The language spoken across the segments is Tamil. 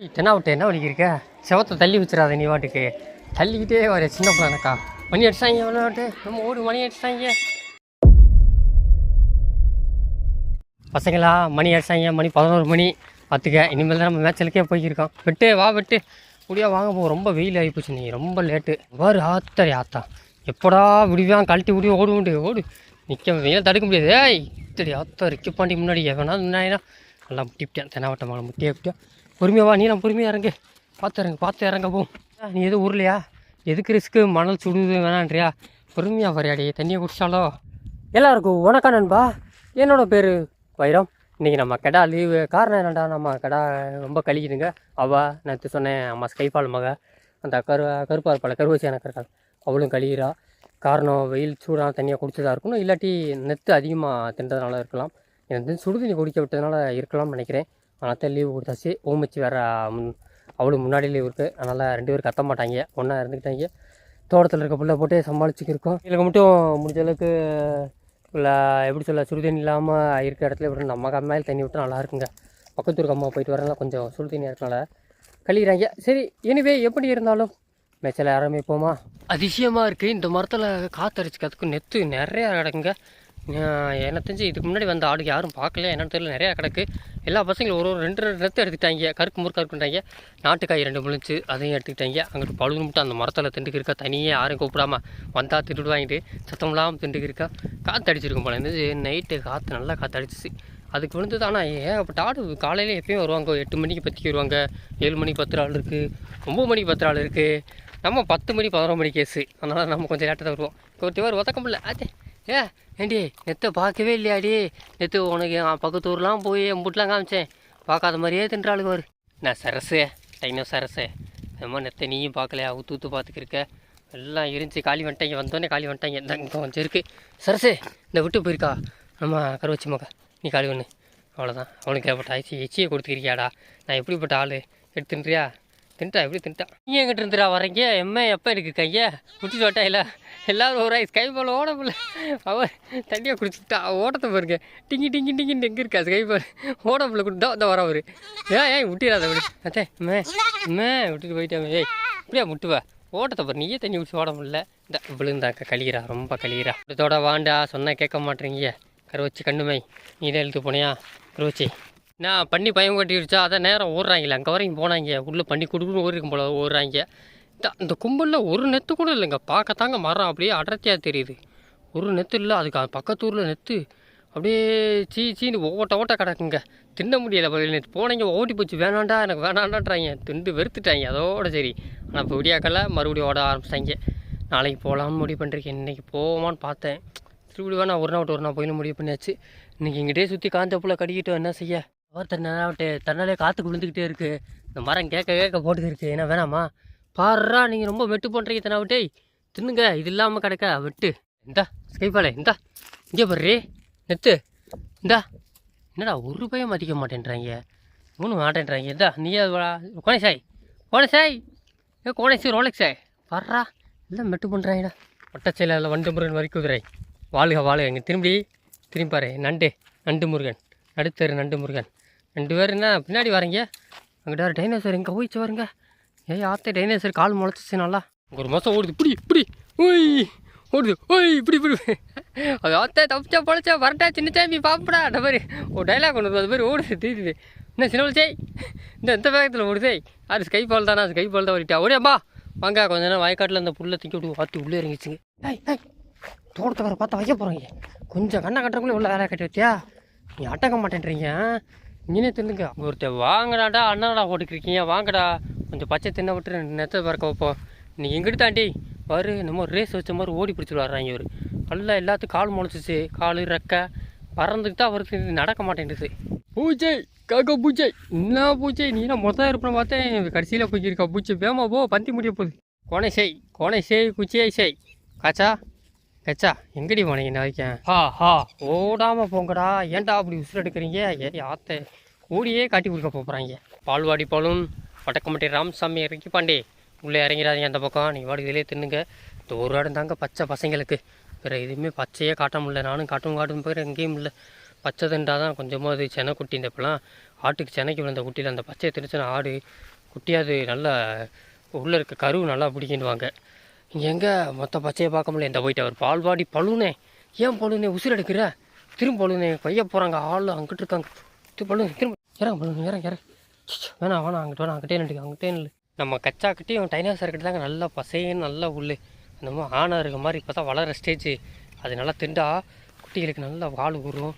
என்ன விட்டு என்ன வலிக்கிருக்க செவத்தை தள்ளி வச்சிடாத நீ வாட்டுக்கு. தள்ளிக்கிட்டே வர சின்ன பிள்ளைனக்கா. மணி அடிச்சாங்க விளையாட்டு நம்ம ஓடு மணி அடிச்சாங்க. பசங்களா மணி அடிச்சாங்க. மணி பதினோரு மணி. பார்த்துக்க இனிமேல் தான் நம்ம மேட்சலுக்கே போய்க்கிருக்கோம். விட்டு வா விட்டு. முடியா வாங்க போ. ரொம்ப வெயில் ஆகிப்போச்சு நீ ரொம்ப லேட்டு வரு ஆத்தாரி ஆத்தா. எப்படா விடுவான் கழட்டி விடுவோம் ஓடு உண்டு ஓடு. நிற்க வெயில் தடுக்க முடியாது. ஏய் இத்தடி ஆத்தா. ரிக்கி பாண்டி முன்னாடி எவனா முன்னாடினா நல்லா முட்டிவிட்டேன் தெனாவட்ட மலை முட்டியே விட்டேன் பொறுமையாக வா நீ நான் பொறுமையாக இறங்கு. பார்த்து இறங்கு பார்த்து இறங்க போ. நீ எதுவும் ஊர்லையா எதுக்கு ரிஸ்க்கு மணல் சுடுது வேணான்றியா? பொறுமையாக வரையாடி தண்ணியை குடிச்சாலோ? எல்லாருக்கும் வணக்கம் நண்பா. என்னோட பேர் வைரம். இன்றைக்கி நம்ம கடா லீவு காரணம் என்னடா நம்ம கடா ரொம்ப கழிக்குதுங்க. அவ நேற்று சொன்னேன் அம்மா ஸ்கைபால் மக. அந்த கரு கருப்பாக இருப்பாள் கருவச்சி எனக்கு அவளும் கழிகிறா காரணம் வெயில் சூடாக தண்ணியாக குடிச்சதாக இருக்கணும். இல்லாட்டி நெத்து அதிகமாக தின்றதுனால இருக்கலாம். எனக்கு சுடுதண்ணி குடிக்க விட்டதுனால இருக்கலாம்னு நினைக்கிறேன். அதனால் லீவு கொடுத்தாச்சு. ஊமிச்சு வேற முன் அவளும் முன்னாடி லீவ் இருக்குது அதனால் ரெண்டு பேரும் கத்த மாட்டாங்க. ஒன்றா இருந்துக்கிட்டாங்க தோட்டத்தில் இருக்க பிள்ளை போட்டு சமாளிச்சுக்கிருக்கோம் இதுக்கு மட்டும் முடிஞ்ச அளவுக்கு இல்லை எப்படி சொல்ல சுடு தண்ணி இல்லாமல் இருக்கிற இடத்துல விட்டு நம்ம கம்மையில் தண்ணி விட்டு நல்லா இருக்குங்க. பக்கத்து ஊருக்கு அம்மா போயிட்டு வரனால கொஞ்சம் சுடு தண்ணி இருக்கனால கழிகிறாங்க சரி எனிவே எப்படி இருந்தாலும் மேய்ச்சல் ஆரம்பிப்போமா? அதிசயமாக இருக்குது இந்த மரத்தில் காற்றடிச்சுக்கிறதுக்கு நெத்து நிறையா கிடக்குங்க எனக்கு தெரிஞ்சு இதுக்கு முன்னாடி வந்த ஆளுக்கு யாரும் பார்க்கல. என்னன்னு தெரியல நிறையா கிடக்கு. எல்லா பசங்களும் ஒரு ஒரு ரெண்டு ரெண்டு இடத்த எடுத்துக்கிட்டாங்க. கருக்கு முறுக்கு இருக்குன்றாங்க நாட்டுக்காய் ரெண்டு முழிச்சு அதையும் எடுத்துக்கிட்டாங்க. அங்கிட்டு பழுது மட்டும் அந்த மரத்தில் திண்டுக்கு இருக்கா தனியாக யாரும் கூப்பிடாம வந்தால் திட்டு வாங்கிட்டு சத்தம் இல்லாமல் திண்டுக்கு இருக்கா காற்று அடிச்சிருக்கும் போல இருந்தது. நைட்டு காற்று நல்லா காற்று அடிச்சிச்சு அதுக்கு விழுந்தது. ஆனால் ஏகப்பட்ட ஆடு காலையில் எப்பயும் வருவாங்க. எட்டு மணிக்கு பத்திக்கு வருவாங்க. ஏழு மணிக்கு பத்து ஆள் இருக்குது ஒம்பது மணிக்கு பத்து ஆள் இருக்குது நம்ம பத்து மணி பதினோரு மணி கேஸு அதனால் நம்ம கொஞ்சம் லேட்டாக தான் வருவோம். ஒரு வார் ஒத்தக்க முடியல. ஆச்சே ஏ ஏண்டி நெத்தை பார்க்கவே இல்லையாடி? நெத்து உனக்கு என் பக்கத்து ஊர்லாம் போய் எம்புட்லாம் காமிச்சேன். பார்க்காத மாதிரியே தின்றாளுக்கு வரு நான் சரசு? டைனோ சரசு. என்னமோ நெத்தை நீயும் பார்க்கலையா? ஊத்து ஊற்று பார்த்துக்கிருக்க. எல்லாம் இருந்துச்சு காலி வந்துட்டாங்க. வந்தோடனே காலி வந்துட்டாங்க. இந்த இங்கே கொஞ்சம் இருக்குது சரசு இந்த விட்டு போயிருக்கா? நம்ம கருவச்சி மக. நீ காலி ஒன்று அவ்வளோதான் அவனுக்கு ஏற்பட்ட ஐசி எச்சியை கொடுத்துருக்கியாடா நான் எப்படிப்பட்ட ஆள்? எடுத்து தின்றியா தின்ட்டா எப்படி தின்ட்டா? நீ எங்கிட்ட இருந்துடா வரீங்க எம்மே எப்போ எனக்கு கையை? முட்டி வட்டா இல்லை. எல்லாரும் ஒரு ஸ்கை பால் ஓட முடியல. அவன் தண்ணியை குடிச்சுட்டா ஓட்டத்தை பாருங்க. டிங்கி டிங்கி டிங்கின்னு எங்கே இருக்கா ஸ்கை பால் ஓட முடியல கொடுத்தா இந்த வர அவரு. ஏன் ஏன் விட்டிடாத அப்படி அத்தே மே மே விட்டுட்டு போயிட்டேன் ஏய் இப்படியா முட்டுவா ஓட்டத்தை பாரு நீயே தண்ணி குடிச்சு ஓட முடியல. இந்த விழுந்தாக்கா கழிகிறா ரொம்ப கழிகிறா இதோட வாண்டா சொன்னால் கேட்க மாட்டேறீங்க. கருவச்சி கண்ணுமை நீ தான் எழுத்து போனியா? கருவச்சி. நான் பண்ணி பயம் கட்டிடுச்சா? அதான் நேரம் ஓடுறாங்களே அங்கே வரைக்கும் போனாங்க. உள்ளே பண்ணி கொடுக்குன்னு ஓடிருக்கும் போல ஓடுறாங்க. இந்த கும்பலில் ஒரு நெத்து கூட இல்லைங்க. பார்க்கத்தாங்க மரம் அப்படியே அடர்த்தியாக தெரியுது. ஒரு நெத்து இல்லை அதுக்கு அது பக்கத்து ஊரில் நெத்து. அப்படியே சீ சீன்னு ஓட்ட ஓட்ட கிடக்குங்க. தின்ன முடியல போல நேற்று போனீங்க ஓட்டி போச்சு. வேணாண்டா எனக்கு வேணாண்டான்றாங்க. திண்டு வெறுத்துட்டாங்க. அதோட சரி. ஆனால் இப்போ விடியாக்கல மறுபடியும் ஓட ஆரம்பிச்சிட்டாங்க. நாளைக்கு போகலாம்னு முடிவு பண்ணிருக்கேன். இன்றைக்கி போவான்னு பார்த்தேன். திருப்பி வேணா ஒரு நாள் விட்டு ஒரு நாள் போயிலும் முடிவு பண்ணியாச்சு. இன்றைக்கி இங்கிட்டே சுற்றி காஞ்ச புள்ள கடிக்கிட்டோம் என்ன செய்ய? அவர் தன்னாவிட்டு தன்னாலே காற்று விழுந்துக்கிட்டே இருக்குது இந்த மரம் கேட்க கேட்க போட்டுக்கு இருக்குது என்ன வேணாமா? பாடுறா நீங்கள் ரொம்ப வெட்டு பண்ணுறீங்க தன்னாவிட்டே தின்னுங்க. இது இல்லாமல் கிடக்க. வெட்டு. இந்தா ஸ்கைபாலே இந்தா. இங்கே பாரு நெத்து. இந்தா. என்னடா ஒரு பயம் மதிக்க மாட்டேன்றாங்க. ஒன்றும் மாட்டேன்றாங்க. இந்தா நீ கோணேசாய் கோணேசாய் ஏ கோணேசி ரோலெக்ஸாய் பாடுறா எல்லாம் மெட்டு பண்ணுறாங்கடா ஒட்டச்சையில் வண்டு முருகன் வரி குதிரை. வாழுக வாழுக. இங்கே திரும்பி திரும்பி பாரு. நண்டு நண்டு முருகன். நடுத்தரு நண்டு முருகன். ரெண்டு பேர் என்ன பின்னாடி வரீங்க? அங்கிட்ட வேறு டைனோசர் இங்கே போயிச்சு வருங்க ஏய் ஆத்தே டைனோசர் கால் முளைச்சிச்சு நல்லா. ஒரு மாதம் ஓடுது. இப்படி இப்படி ஓய் ஓடுது. ஓய் இப்படி இப்படி அது ஆத்தே தப்பிச்சா பொழைச்சா வரட்டா சின்ன சாமி பாப்படா அந்த மாதிரி. ஒரு டைலாக் ஒன்று அது மாதிரி ஓடுது தெரியுது என்ன சின்ன பிள்ளை இந்த எந்த வேகத்தில் ஓடுதே. அது ஸ்கை பால் தானே? ஸ்கை பால் தான் ஓடிட்டா. ஓடியாம்பா வாங்க கொஞ்ச நேரம் வயக்காட்டில் அந்த புல்லை தூக்கி விட்டு வாத்தி உள்ளே இறங்கிச்சுங்க ஏய் ஏய் தோட்டத்துக்கார பார்த்தா வைக்க போகிறீங்க கொஞ்சம் கண்ணை கட்டுறக்குள்ளே உள்ள வேலை கட்டி வச்சியா நீ அட்டக்க மாட்டேன்றீங்க நீனே தின்னுங்க. ஒருத்தர் வாங்கடாடா அண்ணாடா ஓட்டிக்கிருக்கீங்க வாங்கடா. கொஞ்சம் பச்சை தின்ன விட்டு நெத்த பறக்க வைப்போம் நீ எங்கிட்டு தாண்டி? வரு நம்ம ரேஸ் வச்ச மாதிரி ஓடி பிடிச்சிட்டு வர்றாங்க இவர். நல்லா எல்லாத்துக்கும் கால் முளைச்சிச்சு கால் ரெக்கை. பறந்துக்கிட்டு அவருக்கு நடக்க மாட்டேங்குது பூச்சை காக்கா பூச்சை என்ன பூச்சை நீ என்ன மொத்தம் இருப்பேன் பார்த்தேன். கடைசியில் போய்க்கிருக்கா பூச்சை வேமா போ பந்தி முடிய போகுது. கோணை செய் கோணை செய் குச்சியை செய். காச்சா கச்சா எங்கடி போனீங்க இந்த வைக்கேன் ஹா ஹா ஓடாம போங்கடா. ஏன்டா அப்படி உசுறு எடுக்கிறீங்க? ஏறி ஆத்த. ஓடியே காட்டி கொடுக்க போகிறாங்க பால்வாடி பாலும் வடக்கம்பட்டி ராமசாமி இறக்கி பாண்டே. உள்ளே இறங்கிறாதீங்க அந்த பக்கம். நீங்கள் வாடி வெளியே தின்னுங்க. இந்த ஒரு இடம் தாங்க பச்சை பசங்களுக்கு. வேறு எதுவுமே பச்சையே காட்ட முடியல. நானும் காட்டும் காட்டும் போய் எங்கேயும் இல்லை. பச்சை தின்றா தான் கொஞ்சமாக அது செனை குட்டி இந்த இப்போலாம் ஆட்டுக்கு சென்னைக்கு விழுந்த குட்டியில் அந்த பச்சையை திணிச்சின ஆடு குட்டியாது நல்லா உள்ளே இருக்க கருவு நல்லா பிடிக்கிடுவாங்க இங்கே எங்கே மொத்த பச்சையை பார்க்க முடியல. இந்த போயிட்டு அவர் பால்வாடி பழுனே. ஏன் பழுனே? உசுர் எடுக்கிற? திரும்ப பழுனே. கொய்ய போகிறாங்க ஆள் அங்கிட்டு இருக்காங்க. இது பழுனே. திரும்ப இறங்க பழுனே இறங்க இறங்க. வேணாம் வேணாம் அங்கிட்ட வேணாம் அங்கிட்டே நின்று அங்கிட்டே நில்லு. நம்ம கச்சா அவன் டைனாசர் கிட்ட தாங்க நல்லா பசைன்னு நல்லா உள்ளு. என்னமோ ஆணாக இருக்க மாதிரி இப்போ தான் வளர ஸ்டேஜ் அது நல்லா திண்டா குட்டிகளுக்கு நல்லா பால் ஊறும்.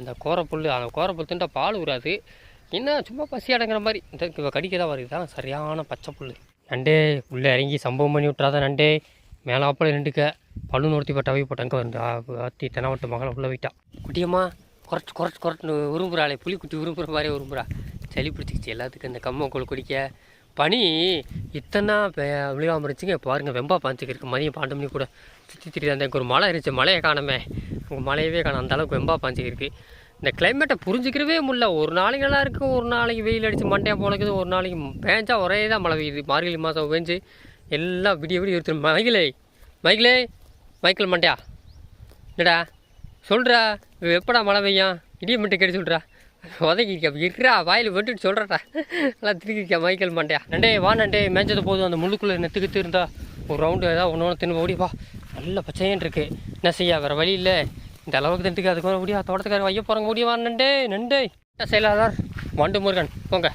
இந்த கோரப்புல் அந்த கோரப்புல் திண்டா பால் ஊறாது. என்ன சும்மா பசி அடங்குற மாதிரி. இந்த இப்போ கடிக்கதான் வருது தான் சரியான பச்சை புல் நண்டே உள்ளே இறங்கி சம்பவம் பண்ணி விட்றாத நண்டே. மேலாப்பில் நின்றுக்க. பல்லு நோர்த்தி போட்டு அவை போட்டாங்க வந்து ஆத்தி தெனாவட்டு மகளை உள்ளே போயிட்டா குட்டியம்மா குறைச்சி குறைச்சி குறைச்சி உரும்புறாளே புளிக்குட்டி குட்டி உரும்புற மாதிரி உரும்புறா சளி பிடிச்சிக்கிச்சு எல்லாத்துக்கும் இந்த கம்மங்கூழ் குடிக்க. பனி இத்தனை விழுகாமல் இருந்துச்சுங்க பாருங்கள் வெம்பா பாஞ்சுக்கு இருக்குது மதியம் பன்னெண்டு மணி கூட சுற்றி திரி அந்த ஒரு மழை இருந்துச்சு. மழையை காணமே. உங்கள் மழையவே காணும். அந்த அளவுக்கு வெம்பா பாஞ்சுக்கு இருக்குது இந்த கிளைமேட்டை புரிஞ்சிக்கிறவே முடியல. ஒரு நாளைக்கு நல்லா இருக்குது ஒரு நாளைக்கு வெயில் அடித்து மண்டையாக போலக்குது. ஒரு நாளைக்கு பேஞ்சா ஒரே தான் மழை பெய்யுது. மார்கழி மாதம் பேஞ்சு எல்லாம் விடிய விடிய எடுத்து மைக்கிலே மைக்கிலே மைக்கேல் மண்டையா? என்னடா? சொல்கிறா எப்படா மழை பெய்யும்? இடிய மட்டும் கெடி சொல்கிறா உதக்கிருக்கா இருக்கிறா வாயில் விட்டுட்டு சொல்கிறா நல்லா திருக்கிருக்கா மைக்கேல் மண்டையா நண்டே வா நண்டே மேஞ்சது போதும். அந்த முள்ளுக்குள்ளே நெத்துக்கிட்டு இருந்தா ஒரு ரவுண்டு ஏதாவது ஒன்று ஒன்று தின்னு ஓடிப்பா நல்ல பச்சையன் இருக்குது என்ன செய்யா வேறு வழி இல்லை. இந்த அளவுக்கு தின்ட்டுக்கு அதுக்கு முடியா தோட்டத்துக்கார வைய போகிறாங்க முடியவா நண்டே நண்டே. என்ன செயலாளர்? வண்டு முருகன். போங்க.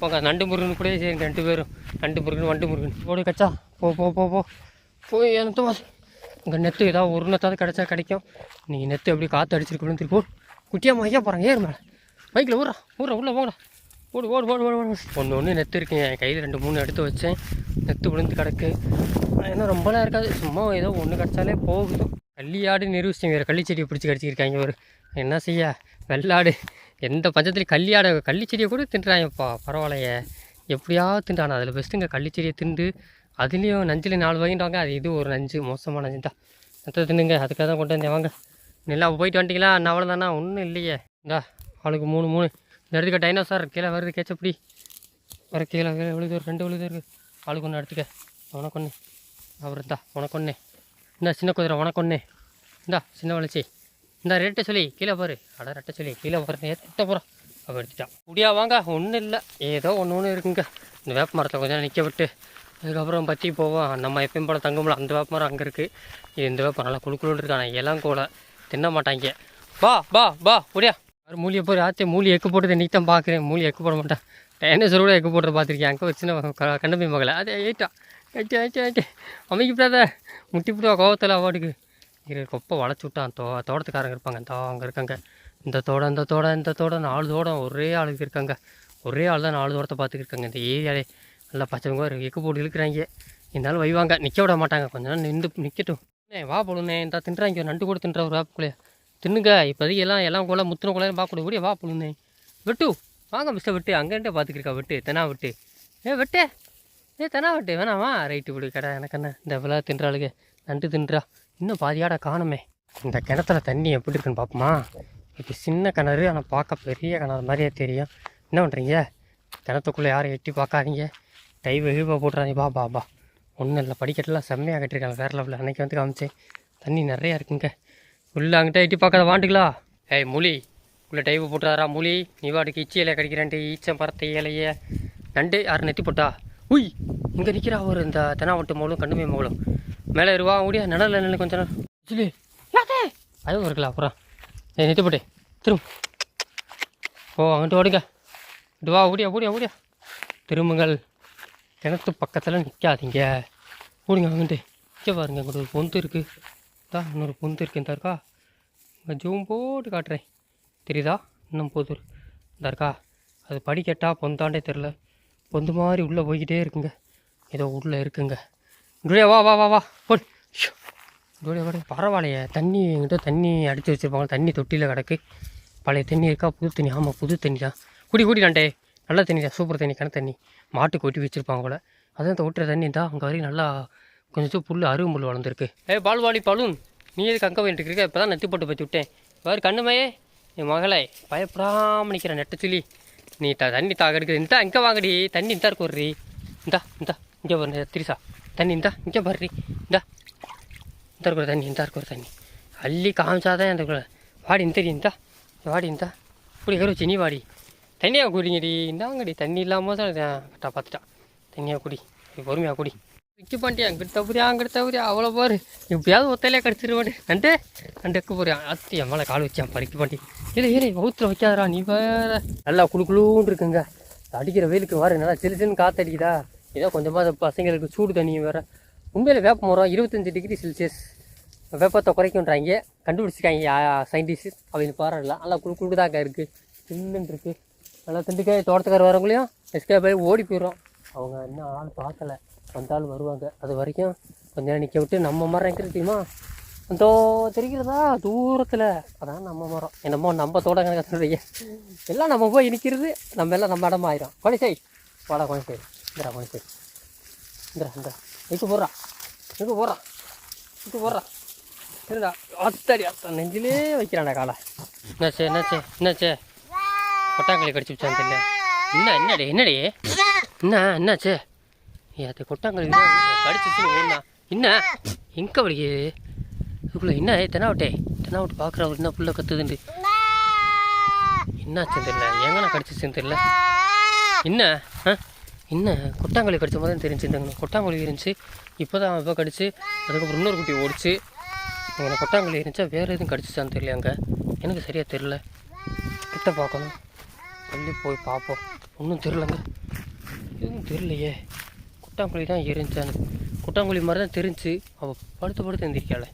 போங்க நண்டு முருகன் கூட சரி ரெண்டு பேரும். நண்டு முருகன் வண்டு முருகன். ஓடு கச்சா. போ போ போ போ. போய் எனக்கு உங்கள் நெத்து ஏதாவது ஒரு நெத்தாவது கிடச்சா கிடைக்கும். நீங்கள் நெத்து எப்படி காற்று அடிச்சிருக்கணும் திருப்பி போடு குட்டியாக மையா போகிறாங்க ஏறு மேலே. பைக்கில் ஊறா ஊறா உள்ளே போங்கடா. ஓடு ஓடு ஓடு ஓடு ஓடு. ஒன்று ஒன்று நெத்து இருக்குங்க என் கையில் ரெண்டு மூணு எடுத்து வச்சேன். நெத்து விழுந்து கிடக்கு. ஏன்னா ரொம்பலாம் இருக்காது. சும்மா ஏதோ ஒன்று கிடச்சாலே போகுது. கள்ளியாடு நிரூபிச்சிங்க வேறு. கள்ளிச்செடியை பிடிச்சி கடிச்சிருக்காங்க ஒரு என்ன செய்ய? வெள்ளாடு. எந்த பஞ்சத்துலையும் கள்ளியாடை கள்ளிச்செடியை கூட தின்றாங்கப்பா பரவாயில்லையே. எப்படியாவது திண்டானா அதில் பெஸ்ட்டுங்க கள்ளிச்செடியை திண்டு அதுலேயும் நஞ்சில் நாலு வகைன்றாங்க அது இது ஒரு நஞ்சு மோசமான நஞ்சு. தான் மற்ற தின்னுங்க. அதுக்காக தான் கொண்டு வந்தேன். வாங்க. நல்லா போயிட்டு வந்துட்டீங்களா? நான் அவ்வளோதானா ஒன்றும் இல்லையே. இந்தா ஆளுக்கு மூணு மூணு. இந்த இடத்துக்கு டைனோசார் கீழே வருது. கேச்சப்படி. வர கீழே கீழே விழுது. ரெண்டு விழுது இருக்குது ஆளுக்கு ஒன்று எடுத்துக்க. உனக்கு ஒன்று அவர் இந்தா உனக்கு ஒன்று இந்தா சின்ன குதிரை உனக்கு ஒன்று இந்தா சின்ன வளர்ச்சி. இந்த ரெட்டை சொல்லி கீழே பாரு. அட ரெட்டை சொல்லி கீழே பாரு. எத்த போகிறோம் அப்போ எடுத்துட்டான் முடியா வாங்க. ஒன்றும் இல்லை. ஏதோ ஒன்று ஒன்று இருக்குங்க. இந்த வேப்ப மரத்தை கொஞ்சம் நிற்க விட்டு. அதுக்கப்புறம் பற்றி போவோம். நம்ம எப்பயும் போல் தங்கும்போல அந்த வேப்பமரம் அங்கே இருக்குது இந்த வேப்பம் நல்லா குழுக்குழுன்னு இருக்கான எல்லாம் கோலை தின்ன மாட்டாங்க. பா பா பா முடியா அவர் மூலியை போய் ஆச்சே மூலி எக்கு போட்டது இன்றைக்கி தான் பார்க்குறேன் மூலி எக்கு போட மாட்டேன். டைனோசர் கூட எக்கு போட்டு பார்த்துருக்கேன் அங்கே வச்சுன்னா கண்டபி மகளை. அதே ஏட்டா ஏட்டு ஏட்டு ஏட்டே அமைக்கப்படாத முட்டி விடுவா கோவத்தில் அவார்டுக்கு இரு கொப்பை வளைச்சி விட்டான். தோ தோட்டத்துக்காரங்க இருப்பாங்க. தோ அங்கே இருக்காங்க. இந்த தோடம் இந்த தோடம் இந்த தோடம். நாலு தோடம் ஒரே ஆளுக்கு இருக்காங்க. ஒரே ஆள் தான் நாலு தோட்டத்தை பார்த்துக்கிருக்காங்க இந்த ஏரியாலே நல்லா பச்சைங்க எக்கு போட்டு இழுக்கிறாங்க. இருந்தாலும் வைவாங்க. நிற்க விட மாட்டாங்க. கொஞ்ச நேரம் நின்று நிற்கட்டும் ஏ வா போடுனே இந்த தின்றாங்க. நண்டு கூட தின்ற ஒரு வேப்புக்குள்ளே தின்னுங்க. இப்போதைக்கு எல்லாம் எல்லாம் கூட முத்துன கூட பார்க்க வா போடுனே வெட்டு. வாங்க மிஸ்டர் வெட்டு. அங்கேன்ட்டு பார்த்துக்கிருக்கா வெட்டு. தெனா வெட்டு. ஏ வெட்டு. ஏ தெனா வெட்டு. வேணாமா ரைட்டு விடு. கடை எனக்கு என்ன? இந்த விழா தின்றாளுக்கு நண்டு தின்றா. இன்னும் பாதியாட காணுமே. இந்த கிணத்துல தண்ணி எப்படி இருக்குன்னு பார்ப்போமா? இது சின்ன கிணறு. ஆனால் பார்க்க பெரிய கிணறு மாதிரியே தெரியும். என்ன பண்ணுறீங்க கிணத்துக்குள்ளே யாரும் எட்டி பார்க்காதீங்க. டைவ் ஹீவா போட்டுறாங்க பா பா பா. ஒன்றும் இல்லை. படிக்கட்டெல்லாம் செம்மையாக கட்டிருக்காங்க. வேறு லெவலில் அன்றைக்கி வந்து காமிச்சேன். தண்ணி நிறையா இருக்குங்க. உள்ளே அங்கிட்ட எட்டி பார்க்காத வாண்டுங்களா ஏய் மொழி உள்ளே டைவு போட்டுறாரா மொழி நீ வாட்டுக்கு இச்சி இலையை கடிக்கிறேன்ட்டு ஈச்சம் பறத்த இலையை. நண்டு யார் நெத்தி போட்டா? உய்! இங்கே நிற்கிறா ஒரு இந்த தெனாவட்டு மோளும் கண்ணுமே மோளும். மேலே இருவா ஓடியா. நிழல் நிழல் கொஞ்ச நேரம். சொல்லி அதுவும் இருக்கலாம் அப்புறம். ஏய் நெத்தி போட்டே. திரும்ப. ஓ அங்கிட்டு ஓடுங்க இதுவா வா ஓடியா ஓடியா ஓடியா. திரும்புங்கள். கிணத்து பக்கத்தில் நிற்காதீங்க ஓடுங்க வந்துட்டு இங்கே பாருங்க எங்களோட ஒரு பொந்து இருக்குது தான் இன்னொரு பொந்து இருக்கு. இந்த இருக்கா? இங்கே ஜூம் போட்டு காட்டுறேன். தெரியுதா? இன்னும் போது இந்த இருக்கா? அது படிக்கட்டா பொந்தாண்டே தெரில பொந்து மாதிரி உள்ளே போய்கிட்டே இருக்குங்க. ஏதோ உள்ளே இருக்குங்க. டூடியா வா வா வா வா. போடு. டூடியா பரவாயில்லையே. தண்ணி எங்கிட்ட தண்ணி அடித்து வச்சுருப்பாங்க. தண்ணி தொட்டியில் கிடக்கு. பழைய தண்ணி இருக்கா? புது தண்ணி. ஆமாம் புது தண்ணி தான் குடி குடிடாண்டே நல்ல தண்ணி தான் சூப்பர் தண்ணி கிணத்து தண்ணி. மாட்டுக்கு ஒட்டி வச்சுருப்பாங்க போல. அதான் இந்த ஊட்டுற தண்ணி தான் அங்கே வரைக்கும் நல்லா கொஞ்சம் புல் அருவு முள் வளர்ந்துருக்கு. ஏ பால்வாடி பலூன் நீ எதுக்கு அங்கே வந்துட்டு இருக்க? இப்போ தான் நெத்தி போட்டு பற்றி விட்டேன். வேறு கண்ணுமையே என் மகளே பயப்படாமல் நிற்கிற நெட்டை சொல்லி நீ த தண்ணி தாக எடுக்குது இந்தா இங்கே வாங்கடி. தண்ணி இந்தா இருக்கு ஒரு இந்தா இந்தா இங்கே வர திரிசா. தண்ணி இந்தா இங்கே பாரு இந்தா இந்த இருக்கிற தண்ணி இந்த இருக்கிற தண்ணி. அள்ளி காமிச்சாதான் அந்த வாடி இந்த இந்தா. வாடி இந்தா. இப்படி கரு வச்சு நீ வாடி. தண்ணியாக குடிங்கடி இந்தாங்கடி தண்ணி இல்லாமல் தான் கரெக்டாக பார்த்துட்டான் தண்ணியாக குடி நீ பொறுமையாக குடி. விற்க பண்ணிட்டியா அங்கிட்டு தவறியா அங்கிட்டு தவறியா அவ்வளோ பாரு. எப்படியாவது ஒத்தையிலே கடிச்சிருவாடு நண்டு நண்டுக்கு போறியா? அத்தி என் மேலே கால் வச்சான் பறிக்க பண்ணி இல்லை இல்லை வவுத்துல வைக்காதரா நீ வேற. நல்லா குளு இருக்குங்க. அடிக்கிற வெயிலுக்கு வாரு நல்லா சிலு சிலுன்னு காற்று அடிக்குதா? ஏதோ கொஞ்சமாக பசங்களுக்கு சூடு தண்ணியும் வேறு. உண்மையில் வேப்ப மரம் இருபத்தஞ்சி டிகிரி செல்சியஸ் வெப்பத்தை குறைக்குன்றாங்க கண்டுபிடிச்சிருக்காங்க சயின்டிஸ்ட் அப்படின்னு பாராட்டலாம் நல்லா குழு குழு இருக்குது சில்லுன்னு இருக்குது நல்லா திண்டுக்காய் தோட்டத்துக்கார வரவங்களையும் எஸ்கே போய் ஓடி போயிடும் அவங்க இன்னும் ஆள் பார்க்கல. வந்தாலும் வருவாங்க. அது வரைக்கும் கொஞ்ச நேரம் நிற்க விட்டு நம்ம மரம் எங்கே இருக்குமா அந்த தெரிகிறதா? தூரத்தில். அதான் நம்ம மரம். என்னமோ நம்ம தோட்டம் கணக்கு எல்லாம் நம்ம போய் நிற்கிறது நம்ம எல்லாம் நம்ம இடமா ஆயிரும். கொலைசை வாடா கொலைசை இந்திரா கொலைசை இந்திரா இந்திரா எங்கே போடுறான் எங்கே போடுறா. எங்கே போடுறா. இருந்தா அத்தடி அத்த நெஞ்சிலே வைக்கிறான்டா காலை. என்னாச்சு என்னாச்சு என்னாச்சு? கொட்டாங்களி கடிச்சு வச்சான் தெரியல. என்ன என்னடி என்னடி? என்ன என்னாச்சு? அது கொட்டாங்களி கடிச்சிச்சு என்ன? எங்கே வலிக்குது இதுக்குள்ள என்ன? தெனாவட்டே. தெனாவட்டு பார்க்குறவர் என்ன புள்ள கத்துதுண்டு என்னாச்சுன்னு தெரியல. எங்கண்ணா கடிச்சிச்சுன்னு தெரியல. என்ன? ஆ? என்ன? கொட்டாங்குழி கடிச்ச மாதிரி தான் இந்த கொட்டாங்குழி இருந்துச்சு. இப்போ தான் இப்போ கடிச்சு. அதுக்கப்புறம் இன்னொரு குட்டி ஓடிச்சு. எனக்கு கொட்டாங்குழி இருந்துச்சா வேறு எதுவும் கடிச்சிச்சான்னு தெரியல அங்கே? எனக்கு சரியாக தெரில கிட்ட பார்க்கணும். தள்ளி போய் பார்ப்போம். ஒன்றும் தெரிலங்க எதுவும் தெரியலையே. குட்டாங்குழி தான் இருந்துச்சான்னு குட்டாங்குழி மாதிரி தான் தெரிஞ்சு அவள் படுத்து படுத்து எந்திரிக்காளே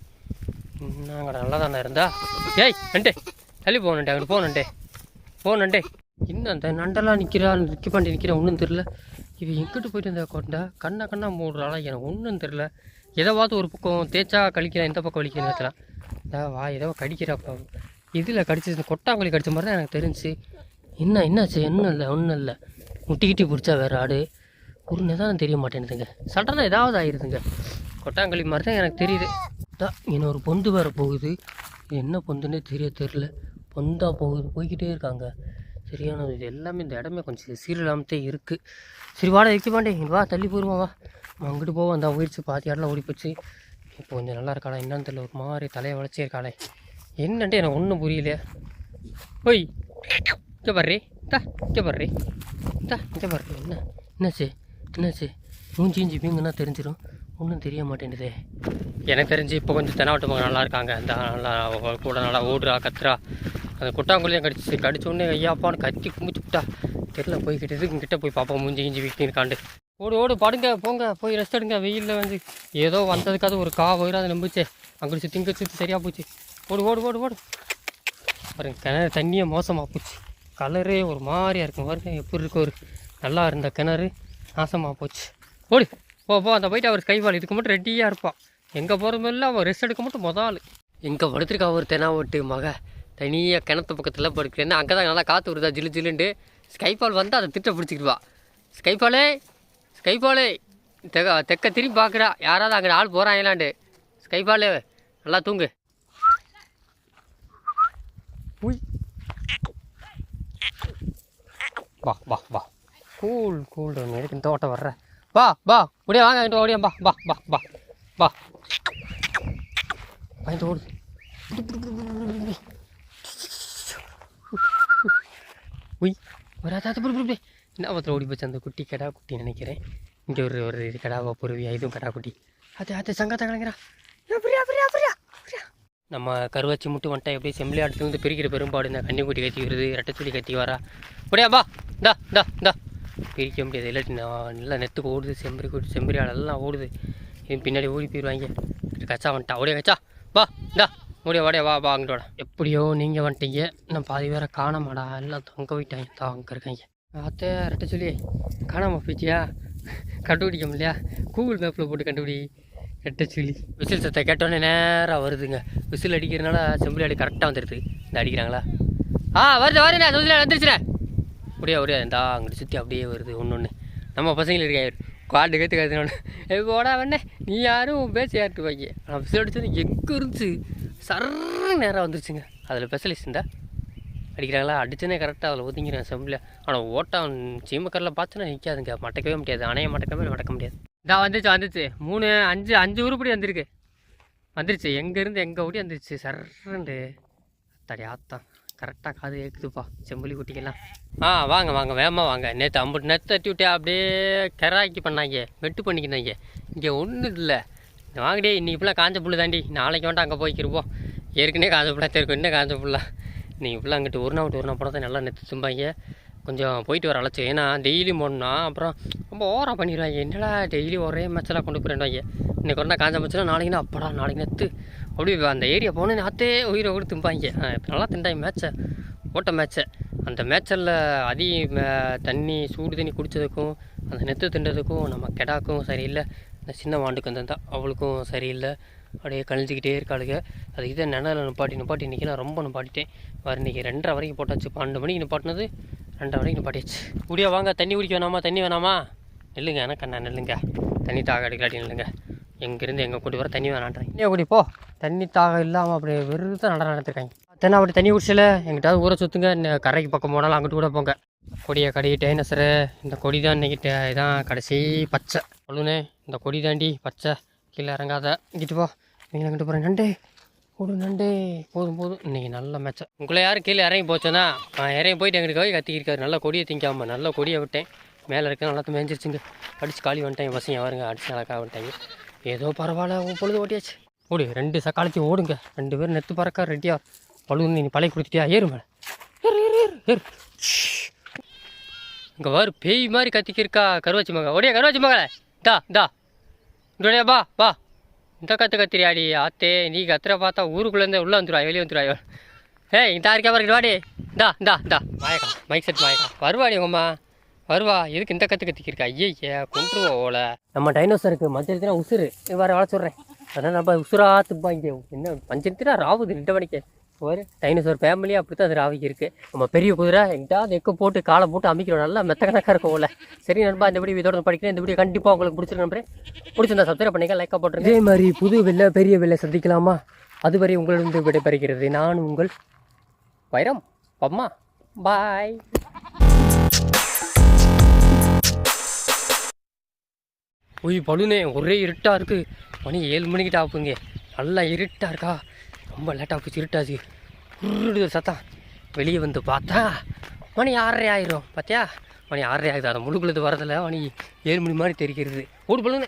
நாங்கள் நல்லா தானே இருந்தா? ஏய் நண்டே. தள்ளி போனண்டே அங்கே போனண்டே போனண்டே இன்னும் அந்த நண்டெல்லாம் நிற்கிறா நிற்க பண்ணி நிற்கிறா ஒன்றும் தெரில இது எங்கிட்டு போயிட்டு இருந்தா கொண்டா? கண்ணா கண்ணா மூடுறாளா? எனக்கு ஒன்றும் தெரில எதாவது ஒரு பக்கம் தேய்ச்சா கழிக்கிறா இந்த பக்கம் வலிக்கிற நேரத்தில். வா ஏதோ கடிக்கிறா இதில் கடிச்சது கொட்டாங்குழி கடிச்ச மாதிரி தான் எனக்கு தெரிஞ்சு. என்ன என்னாச்சு? என்ன இல்லை ஒன்றும் இல்லை. முட்டிக்கிட்டி பிடிச்சா வேறு ஆடு. ஒரு தான் தெரிய மாட்டேனுதுங்க சடனாக ஏதாவது ஆயிடுதுங்க கொட்டாங்குழி மாதிரி தான் எனக்கு தெரியுது. தான் இன்னொரு பொந்து வேறு போகுது. என்ன பொந்துன்னே தெரிய தெரில பொந்தாக போகுது போய்கிட்டே இருக்காங்க. சரியான இது எல்லாமே இந்த இடமே கொஞ்சம் சீரில்லாமத்தே இருக்குது சரி வாடா வைக்க மாட்டேன் வா தள்ளி போயிருமா வா. அங்கிட்டு போவோம். அந்த போயிடுச்சு பாதி இடம்லாம் ஓடி போச்சு இப்போ கொஞ்சம் நல்லா இருக்காளா? என்னன்னு தெரியல. ஒரு மாதிரி தலையை வளைச்சே இருக்காளே. என்னன்ட்டு எனக்கு ஒன்றும் புரியல. ஓய் இங்கே தா இங்கே பர்றி தா இங்கே பர்றி என்ன என்னாச்சு என்னாச்சு மூஞ்சி இஞ்சி பீங்கன்னா தெரிஞ்சிடும் ஒன்றும் தெரிய மாட்டேங்குதே எனக்கு தெரிஞ்சு இப்போ கொஞ்சம் தெனாவட்டமாக நல்லா இருக்காங்க இந்த நல்லா கூட நல்லா ஓடுறா கத்துறா அந்த கொட்டாங்குள்ளையும் கடிச்சு கடிச்ச உடனே ஐயாப்பான்னு கத்தி கும்பிச்சு விட்டா தெரியல போய்கிட்டு இருக்கு கிட்ட போய் பார்ப்போம் மூஞ்சி இஞ்சி வீக்கிருக்காண்டு ஓடு ஓடு படுங்க போங்க போய் ரெஸ்ட் எடுங்க வெயிலில் வந்து ஏதோ வந்ததுக்காவது ஒரு கா போயிடும் அதை நம்பிச்சு அங்கே சுற்றி இங்கே சுற்றி சரியாக போச்சு ஓடு ஓடு ஓடு ஓடு பாருங்க கிணறு தண்ணியே மோசமாக போச்சு கலரே ஒரு மாதிரியாக இருக்கும் பாருங்க எப்படி இருக்கும் ஒரு நல்லா இருந்த கிணறு நாசமாக போச்சு. ஓடு போ போ. அந்த போயிட்டு அவர் கைவாள் இதுக்கு மட்டும் ரெடியாக இருப்பான் எங்கே போகிறதில்ல அவன் ரெஸ்ட் எடுக்க மட்டும் மொதல் ஆள். எங்கே படுத்துருக்கா ஒரு தெனாவட்டு மக. தனியாக கிணத்து பக்கத்தில் படுக்கிறேன்னா அங்கே தான் நல்லா காற்று வருதா? ஜிலு ஜிலுண்டு ஸ்கைபால் வந்து அதை திட்ட பிடிச்சிக்கிடுவா. ஸ்கைபாலே ஸ்கைபாலே தெக்க தெக்க திரும்பி பார்க்குறா. யாராவது அங்கே ஆள் போகிறாங்களாண்டு ஸ்கைபாலே நல்லா தூங்கு. வா வா வா. கூல் கூல் எதுக்கு இந்த ஓட்டம் வர்ற? வா வா. முடியா வாங்க இங்கிட்டு ஓடியா வா வா வா வா வா. பயந்து ஓடு. உய் ஒரு புடி என்ன பத்திரம் ஓடி போச்சு அந்த குட்டி கடா குட்டி நினைக்கிறேன். இங்கே ஒரு ஒரு இது கடாவா பொருவியா இதுவும் கடா குட்டி. அது அது சங்கத்தை கலங்கிறா நம்ம கருவாச்சி முட்டு வந்துட்டா எப்படி செம்பிளி அடுத்து வந்து பிரிக்கிற பெரும்பாடு இந்த கன்னிக்குட்டி கத்தி வருது ரெட்டச்சுடி கத்தி வரா. அப்படியா பா டா டா டா. பிரிக்க முடியாது. இல்லாட்டி நான் நல்லா நெத்துக்கு ஓடுது. செம்பரி கூட்டி செம்பரி ஆளெல்லாம் ஓடுது. இவன் பின்னாடி ஓடி போயிடுவாங்க கச்சா வந்துட்டா. ஓடியா கச்சா? வா டா. முடியா வாடியா வா வா அங்கிட்ட வாடா. எப்படியோ நீங்கள் வந்துட்டீங்க. நான் பாதி வேற காணமாடா. எல்லாம் தொங்க போயிட்டாங்க தான் அங்கே இருக்காங்க. அத்தை ரெட்ட சொல்லி காணாம போயிட்டியா? கண்டுபிடிக்க முடியலையா? கூகுள் மேப்பில் போட்டு கண்டுபிடி. ரெட்ட சொல்லி. விசில் சத்தை கேட்டோன்னே நேராக வருதுங்க. விசில் அடிக்கிறதுனால செம்பிளி அடி கரெக்டாக வந்துடுது இந்த அடிக்கிறாங்களா? ஆ வருது வருது சொல்லி வந்துருச்சுண்ணே. அப்படியே அப்படியே இந்தா அங்கிட்டு சுற்றி அப்படியே வருது ஒன்று ஒன்று நம்ம பசங்களை இருக்காரு காட்டு கற்று கற்றுனோன்னு ஏ போடா வேணே நீ யாரும் பேச்சு யார்ட்டு வைக்க? ஆனால் விசில் அடிச்சது எங்கே இருந்துச்சு. சர்ன்னு நேராக வந்துருச்சுங்க. அதில் ஸ்பெஷலிஸ்ட் இருந்தா அடிக்கிறாங்களா? அடிச்சனே கரெக்டாக அதில் ஒதுங்கிறேன் செம்பில். ஆனால் ஓட்டம் சீமக்கரில் பார்த்துன்னா நிற்காதுங்க மட்டக்கவே முடியாது. அணைய மட்டக்கவே மடக்க முடியாது. இதா வந்துச்சு வந்துச்சு. மூணு அஞ்சு அஞ்சு உருப்படி வந்திருக்கு. வந்துருச்சு. எங்கேருந்து எங்கே ஓடி வந்துருச்சு. சர்றண்டு தடி ஆத்தான் கரெக்டாக காது கேட்குதுப்பா செம்புலி குட்டிக்கெல்லாம். ஆ வாங்க வாங்க வேகமாக வாங்க. நேற்று அம்பட்டு நெத்து தட்டி விட்டு அப்படியே கராக்கி பண்ணாங்க வெட்டு பண்ணிக்கினாங்க. இங்கே ஒன்றும் இல்லை. வாங்கடி இன்னைக்கு ஃபுல்லாக காஞ்ச புல்லு தாண்டி. நாளைக்கு வேண்டாம் அங்கே போய்க்கிருப்போம் ஏற்கனவே காஞ்ச புள்ளா தெரியும் இன்னும் காஞ்ச புள்ளா நீங்கள் ஃபுல்லாக அங்கிட்டு ஒரு நாள் விட்டு ஒரு நாள் போனால் தான் நல்லா நெத்து தும்பாங்க. கொஞ்சம் போயிட்டு வர அழைச்சி. ஏன்னா டெய்லி போடணும்னா அப்புறம் ரொம்ப ஓரம் பண்ணிடுவாங்க. என்னடா டெய்லி ஒரே மேட்செல்லாம் கொண்டு போயிடுவாங்க இன்றைக்கி ஒரு நாள் காஞ்ச மச்சனா நாளைக்குனா அப்படா நாளைக்கு நெத்து. அப்படி அந்த ஏரியா போனேன் நாத்தே உயிரை கூட திம்பாங்க. இப்போ நல்லா திண்டாங்க மேட்ச்சை ஓட்ட மேட்ச்சை அந்த மேட்சில் அதி தண்ணி சூடு தண்ணி குடித்ததுக்கும் அந்த நெத்து தின்றதுக்கும் நம்ம கெடாக்கும் சரியில்லை. இந்த சின்ன வாண்டுக்கு வந்திருந்தா அவளுக்கும் சரியில்லை. அப்படியே கழிஞ்சிக்கிட்டே இருக்காளுங்க அது இதை நினல நிப்பாட்டி நிப்பாட்டி இன்றைக்கி நான் ரொம்ப நிப்பாட்டிட்டேன். வேறு இன்றைக்கி ரெண்டரை வரைக்கும் போட்டாச்சு. பன்னெண்டு மணிக்கு நிப்பாட்டினது ரெண்டரை வரைக்கும் நிப்பாட்டியாச்சு. குடியா வாங்க தண்ணி குடிக்க வேணாமா? தண்ணி வேணாமா? நெல்லுங்க எனக்கு அண்ணா நெல்லுங்க. தண்ணி தாக அடிக்கலாட்டி நில்லுங்க. எங்கேருந்து எங்கே கூட்டி வர தண்ணி வேணான்றேன் தண்ணியை கூட்டி போ. தண்ணி தாகம் இல்லாமல் அப்படியே தான் நட நடத்திருக்காங்க. தென்னை அப்படி தண்ணி குடிச்சல எங்கிட்டாவது ஊரை சுற்றுங்க கரைக்கு பக்கம் போனாலும் அங்கிட்டு கூட போங்க. கொடியை கடி டைனசரு இந்த கொடி தான் இன்னைக்கு இதான் கடைசி பச்சை. சொல்லுனே இந்த கொடி தாண்டி பச்சை. கீழே இறங்காத. இங்கிட்டு போ. நீங்கள் அங்கிட்டு போகிறேன் நண்டு. ஒரு நண்டு. போதும் போதும். இன்றைக்கி நல்ல மேட்சம் உங்களை யாரும் கீழே இறங்கி போச்சோன்னா நான் இறங்கி போயிட்டு எங்களுக்கு போய் கத்திக்கிருக்காரு. நல்ல கொடியை திங்காமல் நல்ல கொடியை விட்டேன். மேலே இருக்க நல்லா மேய்ஞ்சிருச்சுங்க. அடிச்சு காலி வந்துட்டேன். பசங்க வருங்க அடிச்சு நல்லா வந்துட்டாங்க ஏதோ பரவாயில்ல பொழுது ஓட்டியாச்சு. ஓடு ரெண்டு சக்காலத்தையும் ஓடுங்க. ரெண்டு பேரும் நெத்து பறக்க ரெட்டியா பழுது நீ பழைய கொடுத்துட்டியா? ஏறு மேலே. ஏறு ஏறு ஏறு ஏறு. இங்கே வரு பேய் மாதிரி கத்திக்கிருக்கா கருவாச்சி மக ஓடியா கருவாச்சி மகளே. தா தா இங்கோடியா பா பா இந்த கற்று கத்திரியாடி ஆத்தே நீ கத்துற பார்த்தா ஊருக்குள்ளேருந்து உள்ளே வந்துடுவா வெளியே வந்துடுவா ஏய் இந்த இருக்கா பாருங்க வாடி. தா தா தா மாயக்கா மைக் செட் மாயக்கா. வருவாடி உங்கம்மா வருவா. எதுக்கு இந்த கத்து கத்திக்கிருக்கா ஐயே கொண்டுருவா ஓலை நம்ம டைனோசருக்கு மஞ்சள் உசுறு. வேறு வள சொல்கிறேன் அதான் நம்ம உசுரா துப்பாங்க என்ன மஞ்சள் ராவுது ரெண்டு மணிக்கு ஒரு டைனோசர் ஃபேமிலியே அப்படி தான் அது ராவிக்கு இருக்குது நம்ம பெரிய குதிரை எங்கிட்டாவது எக்க போட்டு காலை போட்டு அமைக்கிறோம் நல்லா மெத்த கணக்காக இருக்கும் ஓலை சரி நண்பா இந்த வீடியோ இதோட படிக்கிறேன். இந்த வீடியோ கண்டிப்பாக உங்களுக்கு பிடிச்சிருக்கு நம்புறேன். பிடிச்சிருந்தா சப்ஸ்கிரைப் பண்ணிக்க லைக்காக போட்டுருங்க. இதே மாதிரி புது வெள்ளை பெரிய வெள்ளை சந்திக்கலாமா? அதுவரை உங்களிடம் விடைபெறுகிறது நான் உங்கள் வைரம் அம்மா பாய் போய் பலுனே ஒரே இருட்டாக இருக்குது மணி ஏழு மணிக்கிட்ட ஆப்புங்க. நல்லா இருட்டாக இருக்கா? ரொம்ப லேட்டாக போச்சு இருட்டாச்சு உருடு சத்தம். வெளியே வந்து பார்த்தா மணி ஆறரை ஆயிரும். பார்த்தியா மணி ஆறரை ஆகுது. அதை முழுக்குள்ளது வரதில்ல. மணி ஏழு மணி மாதிரி தெரிக்கிறது ஓடு பலுனே.